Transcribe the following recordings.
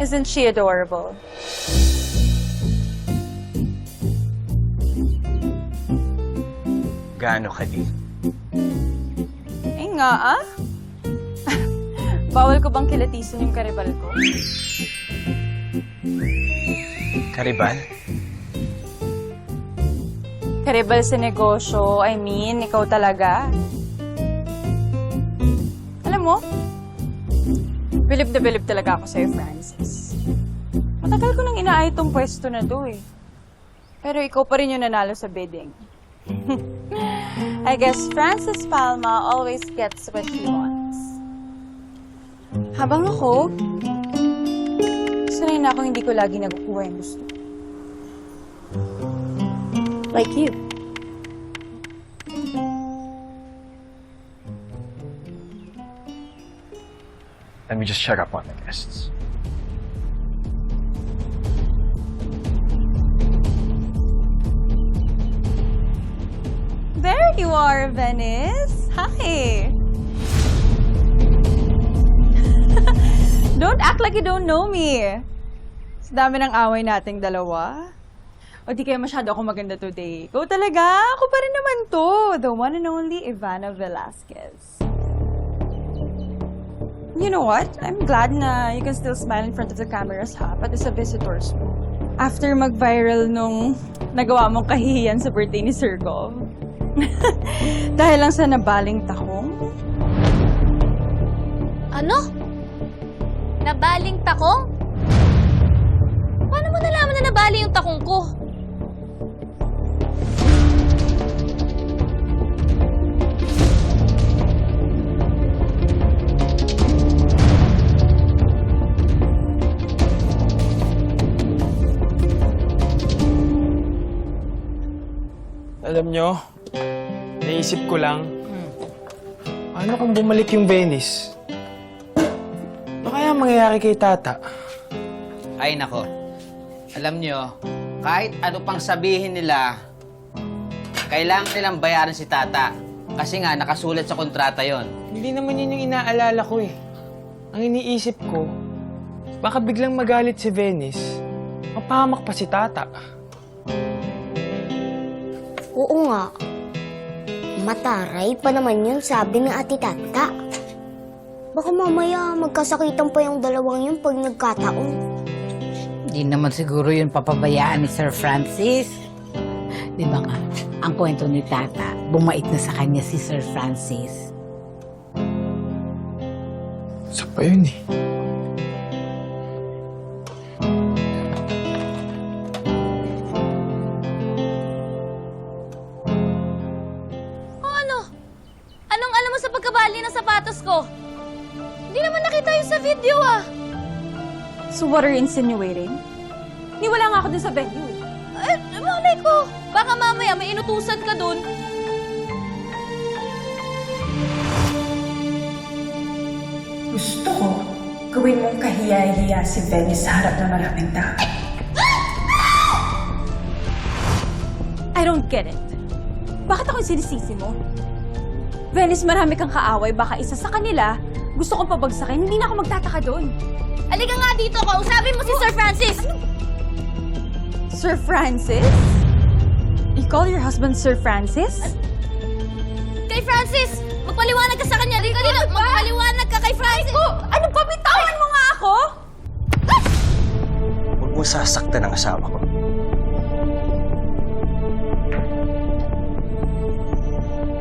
Isn't she adorable? Gaano ka di? Eh nga ah. Bawal ko bang kilatisin yung karibal ko? Karibal? Karibal sa negosyo, I mean, ikaw talaga. Alam mo, bilib na bilib talaga ako sa'yo, Francis. Matagal ko nang inaay tong pwesto na to eh. Pero ikaw pa rin yung nanalo sa bidding. I guess Francis Palma always gets what he wants. Habang ako, sanay na ako hindi ko lagi nakukuha yung gusto. Like you. Me just check up on the guests. There you are, Venice. Hi. don't act like you don't know me. Sa dami ng away nating dalawa. O di kaya masyado ako maganda today. Ikaw talaga. Ako pa rin naman to. The one and only Ivana Velasquez. You know what? I'm glad na you can still smile in front of the cameras ha, pati sa visitors mo. After mag-viral nung nagawa mong kahihiyan sa birthday ni Sir Gov. Dahil lang sa nabaling takong? Ano? Nabaling takong? Paano mo nalaman na nabali yung takong ko? Alam nyo, naisip ko lang, paano kung bumalik yung Venice? Ano kaya mangyayari kay Tata? Ay nako. Alam nyo, kahit ano pang sabihin nila, kailangan nilang bayaran si Tata. Kasi nga, nakasulat sa kontrata yon. Hindi naman yun yung inaalala ko eh. Ang iniisip ko, baka biglang magalit si Venice, mapahamak pa si Tata. Oo nga. Mataray pa naman yun, sabi ni Ate Tata. Baka mamaya magkasakitan pa yung dalawang yun pag nagkataon. Hindi naman siguro yun papabayaan ni Sir Francis. Di ba nga, ang kwento ni Tata, bumait na sa kanya si Sir Francis. Isa pa yun eh. Ko? Hindi naman nakita yun sa video ah. So what are you insinuating? Ni wala nga ako dun sa venue. eh. Eh, malay ko. Baka mamaya may inutusan ka dun. Gusto ko, gawin mong kahiya-hiya si Venice sa harap ng maraming tao. I don't get it. Bakit ako yung sinisisi mo? Venice, marami kang kaaway. Baka isa sa kanila, gusto kong pabagsakin. Hindi na ako magtataka doon. Halika nga dito, kausapin mo si Sir Francis. Sir Francis? You call your husband Sir Francis? Kay Francis! Magpaliwanag ka sa kanya. Dito, dito. Magpaliwanag ka kay Francis. Ano pa? Bitawan mo nga ako! Huwag mo sasaktan ang asawa ko.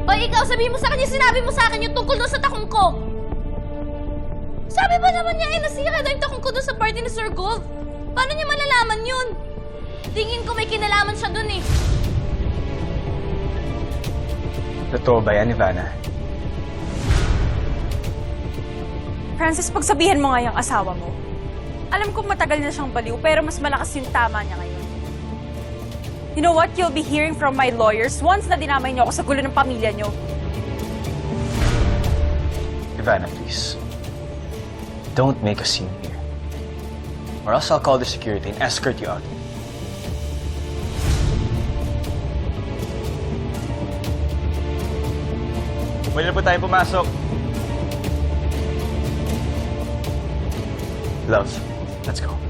O ikaw, sabihin mo sa kanya, sinabi mo sa akin yung tungkol doon sa takong ko. Sabi ba naman niya, eh, nasira daw yung takong ko doon sa party ni Sir Gold. Paano niya malalaman yun? Tingin ko may kinalaman siya doon eh. Totoo ba yan, Ivana? Francis, pagsabihan mo nga yung asawa mo. Alam ko matagal na siyang baliw, pero mas malakas yung tama niya ngayon. You know what? You'll be hearing from my lawyers once na dinamay niyo ako sa gulo ng pamilya niyo. Ivana, please. Don't make a scene here. Or else I'll call the security and escort you out. Pwede na po tayo pumasok. Love, Let's go.